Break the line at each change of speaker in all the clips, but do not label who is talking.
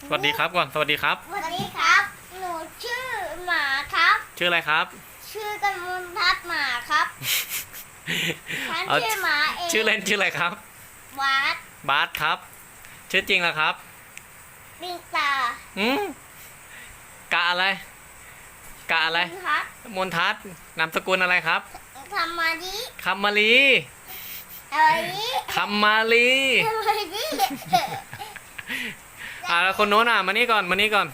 สวัสดีครับก่อนสวัสดีครับ
สวัสดีครับ หนูชื่อหมาครับ
ชื่ออะไรครับ
ชื่อกำมลทัศน์หมาครับฉัน
เอา
ชื่อหมาเอง
ชื่อเล่นชื่ออะไรครับ
วัด
บาสครับ ชื่อจริงล่ะครับ
ปิงตา
อืมกะอะไร กะอะไร
ครับ
มนทัศน์นามสกุลอะไรครับ
ทำมาดิ
คำมาลี
อะไรดิ
คำมาลี
ทำมาดิ
อ่าแล้วคนโน้นอะมานี่ก่อนมานี่ก่อน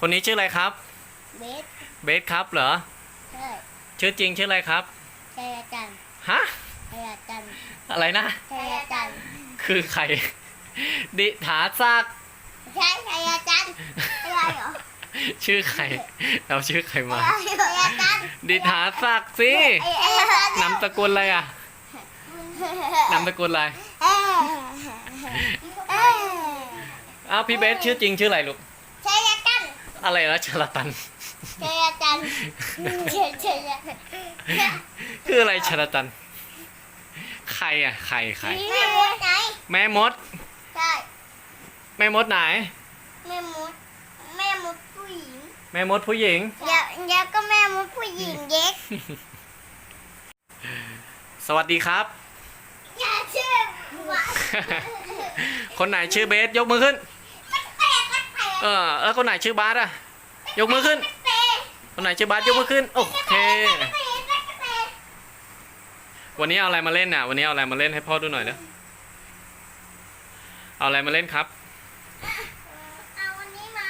คนนี้ชื่ออะไรครับ
เบส
เบสครับเหรอ
ใช่
ชื่อจริงชื่ออะไรครับ
ชัยจันทร์
ฮะ
ชัยจันทร์
อะไรนะ
ชัยจันทร์
คือใคร ดิถาซักดิ์
ใช่ชัยจันทร์อะไรเหรอ
ชื่อใครเราชื่อใครมา
ชัยจันทร์
ดิถาซักดิ์สิ
ไอ้ไอ้จันทร์
นามสกุลอะไรอะนามสกุลอะไร
เอ้ยเอ้ย
อ้าวพี่เบสชื่อจริงชื่ออะไรลูก
ชัยจันทร์
อะไรนะชลตัน
ชัยจันทร์ชัยชัย
คืออะไรชลตัน ใครอะใครใคร
แม่มดไหน
แม่มด
ใช่
แม่มดไหน
แม่มดแม่มดผู้หญิง
แม่มดผู้หญิง
เดี๋ยวเดี๋ยวก็แม่มดผู้หญิงเด็ก
สวัสดีครับ
อย่าเชื่อว่า
คนไหนชื่อเบสยกมือขึ้น
แปลกแปลก
เออแล้วคนไหนชื่อบาสอะ ยกมือขึ้น
แปลก
คนไหนชื่อบาสยกมือขึ้น โอเค
แปลกแปลก
วันนี้เอาอะไรมาเล่นน่ะ วันนี้เอาอะไรมาเล่นให้พ่อดูหน่อยเด้อเอาอะไรมาเล่นครับ
เอาวันนี้มา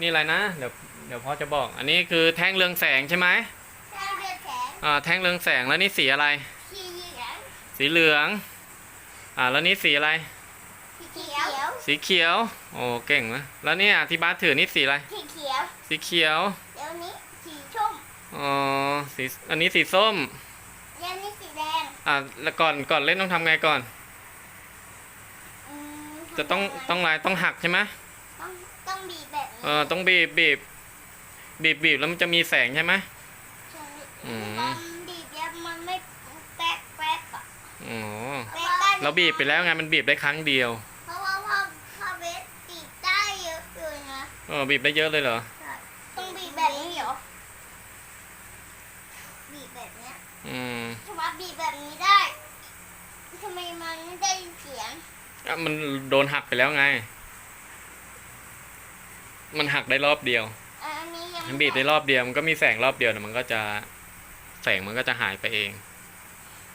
นี่อะไรนะ เดี๋ยวเดี๋ยวพ่อจะบอก อันนี้คือแท่งเรืองแสงใช่ไหม
แค่เดือดแขน
อ่า แท่งเรืองแสงแล้วนี่สีอะไร
สีเหลือง
สีเหลือง อ่า แล้วนี่สีอะไร
สี เขียว
สีเขียว โอ้เก่งนะแล้วเนี่ยที่บาสถือนี่สีอะไร
สีเขียว
สีเขียว
เดี๋ยวนี้สีส้ม
อ๋อสีอันนี้สีส้ม
เดี๋ยวนี้สีแดง
อ่าแล้วก่อนก่อนเล่นต้องทำไงก่อน
อืม
จะต้องต้องอะไรต้องหักใช่ไหม
ต้องต้องบีบแบบนี้
เออต้องบีบบีบบีบบีบแล้วมันจะมีแสงใช่ไหม
ใช่
อืม
ตอนบีบแล้วมันไม่แป๊กแป๊กอะ
อ๋อ
แป๊กได้
เราบีบไปแล้วไงมันบีบได้ครั้งเดียว
เพราะว่าพ่อพ่อเบสบีบได้เยอะ เลยนะ
เออบีบได้เยอะเลยเหรอ
ต้องบีบแบบนี้เหรอ บีบแบบเนี้ย
อืม
ทำไมบีบแบบนี้ได้ทำไมมันไม่ได้เสียง
อะมันโดนหักไปแล้วไง มันหักได้รอบเดียว
อันนี้ยัง
มันบีบได้รอบเดียวมันก็มีแสงรอบเดียวนะมันก็จะแสงมันก็จะหายไปเอง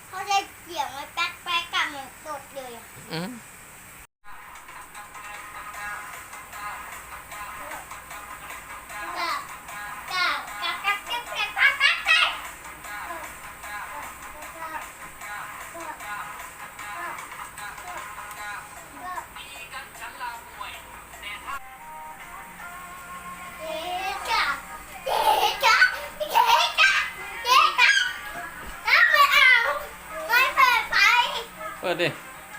เขาได้เสียงมันแป๊กแป๊กกับเหมือนสดเลยอะ
อืม
ปิด
ดิ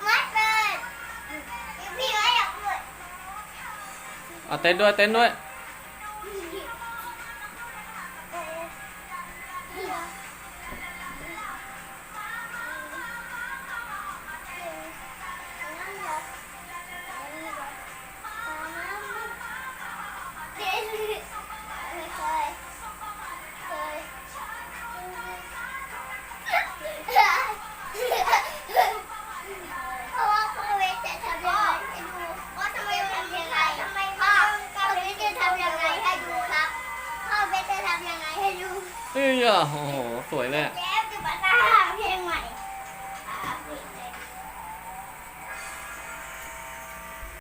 ไม่เปิดพี่ไม่อยากเปิด
เอาเต้นด้วยเต้นด้วย้
อ
โอ้โหสวยเลย